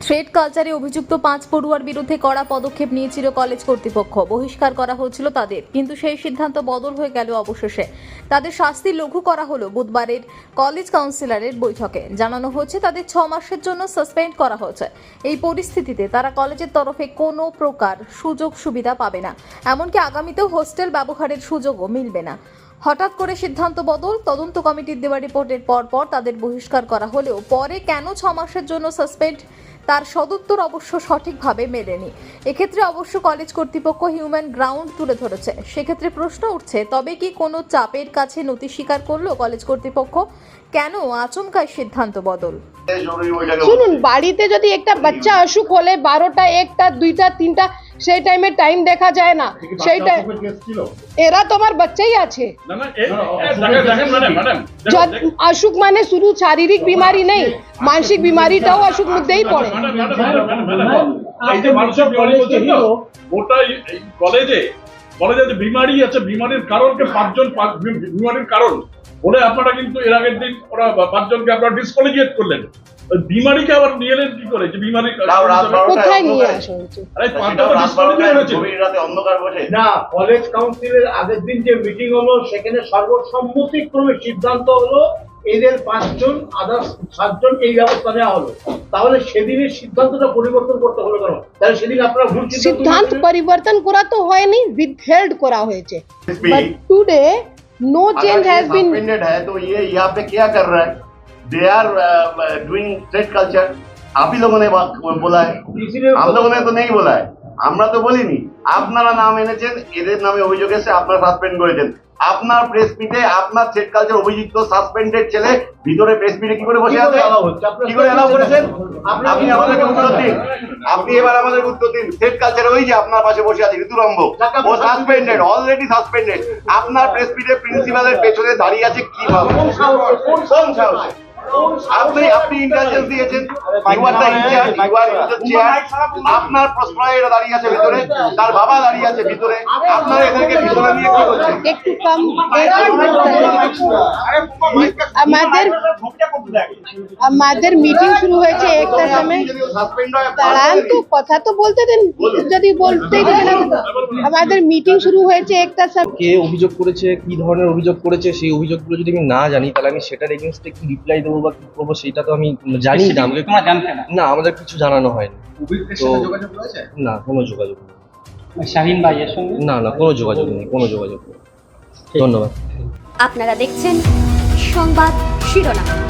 Thread কালচারে অভিযুক্ত পাঁচ পড়ুয়ার বিরুদ্ধে কড়া পদক্ষেপ নিয়েছিল কলেজ কর্তৃপক্ষ। বহিষ্কার করা হয়েছিল তাদের, কিন্তু সেই সিদ্ধান্ত বদল হয়ে গেল অবশেষে। তাদের শাস্তি লঘু করা হলো বুধবারের কলেজ কাউন্সিলরের বৈঠকে। জানানো হয়েছে, তাদের ছ মাসের জন্য সাসপেন্ড করা হয়েছে। এই পরিস্থিতিতে তারা কলেজের তরফে কোনো প্রকার সুযোগ সুবিধা পাবে না। এমনকি আগামীতেও হোস্টেল ব্যবহারের সুযোগও মিলবে না। হঠাৎ করে সিদ্ধান্ত বদল, তদন্ত কমিটির দেওয়া রিপোর্টের পর পর তাদের বহিষ্কার করা হলেও পরে কেন ছ মাসের জন্য সাসপেন্ড তার সদুত্তর অবশ্য সঠিকভাবে মেলেনি। এক্ষেত্রে অবশ্য কলেজ কর্তৃপক্ষ হিউম্যান গ্রাউন্ড তুলে ধরেছে। সেক্ষেত্রে প্রশ্ন উঠছে তবে কি কোনো চাপের কাছে নথি স্বীকার করল কলেজ কর্তৃপক্ষ? কেন আচমকায় সিদ্ধান্ত বদল? শুনুন বাড়িতে যদি একটা বাচ্চা অসুখ হলে বারোটা একটা দুইটা তিনটা সেই টাইমে টাইম দেখা যায় না। সেই টাইম এরা তোমার বাচ্চাই আছে। অসুখ মানে শুধু শারীরিক বিমারি নেই মানসিক বিমারিটাও অসুখ মধ্যেই পড়ে। এই কলেজে কলেজে যে বিমারি আছে বিমারির কারণকে পাঁচজন বিমারির কারণ? বলে আপনারা কিন্তু এর আগের দিন ওরা পাঁচজনকে আপনারা ডিসকোয়ালিফিকেট করলেন। বিমারিকে আবার নিয়ে এলেন কি করে? যে বিমারি রাত রাত বারোটায় কোথায় নিয়ে আসা হয়েছে আরে সেটাও পাঁচজন রাত ডিসকোয়ালিফাই বারোটায় হয়েছে রাতে অন্ধকার বসে। না কলেজ কাউন্সিলের আগের দিন যে মিটিং হলো সেখানে সর্বসম্মতিক্রমে সিদ্ধান্ত হলো এদের পাঁচজন আদার্স সাতজন এই ব্যবস্থা নেওয়া হলো। তাহলে সেদিনের সিদ্ধান্তটা পরিবর্তন করতে হলো কেন? তাহলে সেদিন আপনারা ভুল সিদ্ধান্ত পরিবর্তন করা তো হয়নি উইথহেল্ড করা হয়েছে। But today no change has been suspended है तो ये यहाँ पे क्या कर रहा है they are doing straight culture आप ही लोगों ने बात- बोला है हम लोगों ने तो नहीं बोला है আমরা তো বলিনি আপনারা নাম এনেছেন এদের নামে অভিযোগ এসে আপনারা সাসপেন্ড করেছেন আপনার প্রেস মিটে আপনার সেট কালচার অভিযুক্ত সাসপেন্ডেড ছেলে ভিতরে প্রেস মিটে কি করে বসে আছে? কি করে অ্যালাউ করেছেন? আপনি আমাদেরকে উত্তর দিন। আপনি এবার আমাদের উত্তর দিন। সেট কালচার ওই যে আপনার পাশে বসে আছে ঋতুরম্ভ। ও সাসপেন্ডেড অলরেডি সাসপেন্ডেড আপনার প্রেস মিটে প্রিন্সিপালের পেছনে দাঁড়িয়ে আছে সাহসে? কোন কোন সাহসে? আপনি আপনি ইন্টেলিজেন্স দিয়েছেন। You are the incharge you are the chair আপনার দাঁড়িয়ে আছে ভিতরে তার বাবা দাঁড়িয়ে আছে ভিতরে। আপনারা এদেরকে ভিতরে নিয়ে কি করছেন? একটু কম। আমাদের আমাদের মিটিং শুরু হয়েছে একটা সময়। দাঁড়ান তো কথা তো বলতে দেন যদি বলতেই দেবে আমাদের মিটিং শুরু হয়েছে একটা সময় কে অভিযোগ করেছে কি ধরনের অভিযোগ করেছে সেই অভিযোগগুলো যদি আমি না জানি তাহলে আমি সেটার এগেনস্টে কি রিপ্লাই দেবো বা কি করব সেটা তো আমি জানি না। না। না আমাদের কিছু জানানো হয়নি। তো না কোনো যোগাযোগ নেই। শাহিন ভাইয়ের সঙ্গে? না না কোনো যোগাযোগ নেই কোনো যোগাযোগ নেই। ধন্যবাদ। আপনারা দেখছেন সংবাদ শিরোনাম।